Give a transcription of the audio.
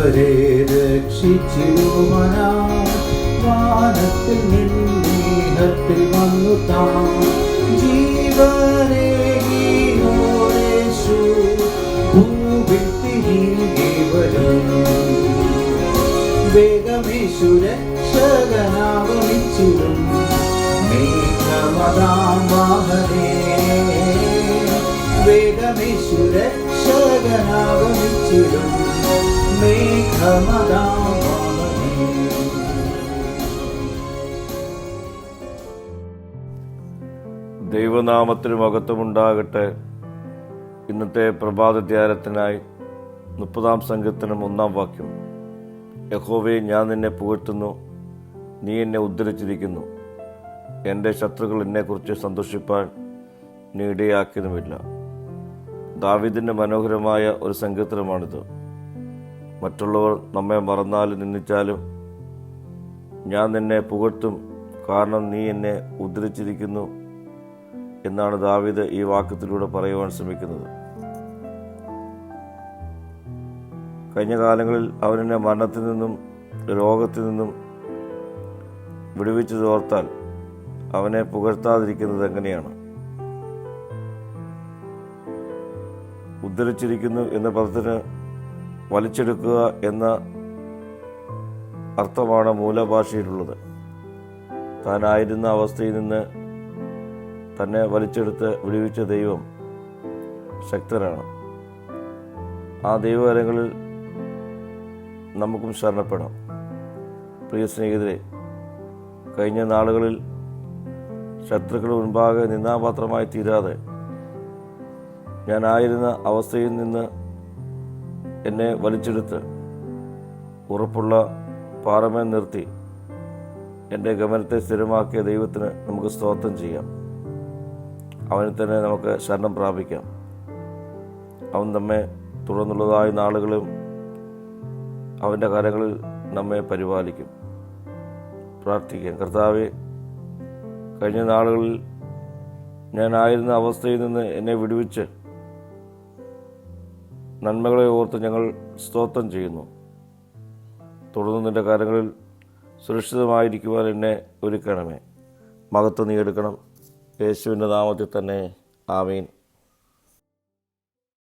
അവരെ രക്ഷിച്ചിരുവനാ വാനത്തിൽ നിന്നേഹത്തിൽ വന്നു താൻ ജീവനേകീയോരേശു ഭൂവിൽ തിരികെ വരും. വേഗമേശു രക്ഷകനാഗമിച്ചിടും മേഘമതാം വാഹനേ വേഗമേശു വാഹനേ ദൈവനാമത്തിന് മകത്വമുണ്ടാകട്ടെ ഇന്നത്തെ പ്രഭാത ധ്യാനത്തിനായി മുപ്പതാം സംഘത്തിനും ഒന്നാം വാക്യം. യഹോവേ ഞാൻ നിന്നെ പുകഴ്ത്തുന്നു. നീ എന്നെ ഉദ്ധരിച്ചിരിക്കുന്നു. എന്റെ ശത്രുക്കൾ എന്നെക്കുറിച്ച് സന്തോഷിപ്പാൻ നീ ഇടയാക്കിയതുമില്ല. ദാവിദിന്റെ മനോഹരമായ ഒരു സങ്കീർത്തനമാണിത് മറ്റുള്ളവർ നമ്മെ മറന്നാലും നിന്നിച്ചാലും ഞാൻ നിന്നെ പുകഴ്ത്തും. കാരണം നീ എന്നെ ഉദ്ധരിച്ചിരിക്കുന്നു എന്നാണ് ദാവിദ് ഈ വാക്യത്തിലൂടെ പറയുവാൻ ശ്രമിക്കുന്നത്. കഴിഞ്ഞ കാലങ്ങളിൽ അവനെന്നെ മരണത്തിൽ നിന്നും രോഗത്തിൽ നിന്നും വിടുവിച്ചു തോർത്താൽ അവനെ പുകഴ്ത്താതിരിക്കുന്നത് എങ്ങനെയാണ്? ഉദ്ധരിച്ചിരിക്കുന്നു എന്ന പദത്തിന് വലിച്ചെടുക്കുക എന്ന അർത്ഥമാണ് മൂലഭാഷയിലുള്ളത്. താനായിരുന്ന അവസ്ഥയിൽ നിന്ന് തന്നെ വലിച്ചെടുത്ത് വിടുവിച്ച ദൈവം ശക്തനാണ്. ആ ദൈവകരങ്ങളിൽ നമുക്കും ശരണപ്പെടാം. പ്രിയ സ്നേഹിതരെ കഴിഞ്ഞ നാളുകളിൽ ശത്രുക്കൾ മുൻപാകെ നിന്നാപാത്രമായി തീരാതെ ഞാനായിരുന്ന അവസ്ഥയിൽ നിന്ന് എന്നെ വലിച്ചെടുത്ത് ഉറപ്പുള്ള പാറമേ നിർത്തി. എന്റെ ഗമനത്തെ സ്ഥിരമാക്കിയ ദൈവത്തിന് നമുക്ക് സ്തോത്രം ചെയ്യാം. അവനിൽ തന്നെ നമുക്ക് ശരണം പ്രാപിക്കാം. അവൻ നമ്മെ തുടർന്നുള്ളതായ നാളുകളും അവന്റെ കരങ്ങളിൽ നമ്മെ പരിപാലിക്കും. പ്രാർത്ഥിക്കാം. കർത്താവെ കഴിഞ്ഞ നാളുകളിൽ ഞാനായിരുന്ന അവസ്ഥയിൽ നിന്ന് എന്നെ വിടുവിച്ച് നന്മകളെ ഓർത്ത് ഞങ്ങൾ സ്തോത്രം ചെയ്യുന്നു. തുടർന്ന് നിന്റെ കാര്യങ്ങളിൽ സുരക്ഷിതമായിരിക്കുവാൻ എന്നെ ഒരുക്കണമേ. മകത്ത് നീ എടുക്കണം. യേശുവിന്റെ നാമത്തിൽ തന്നെ. ആമീൻ.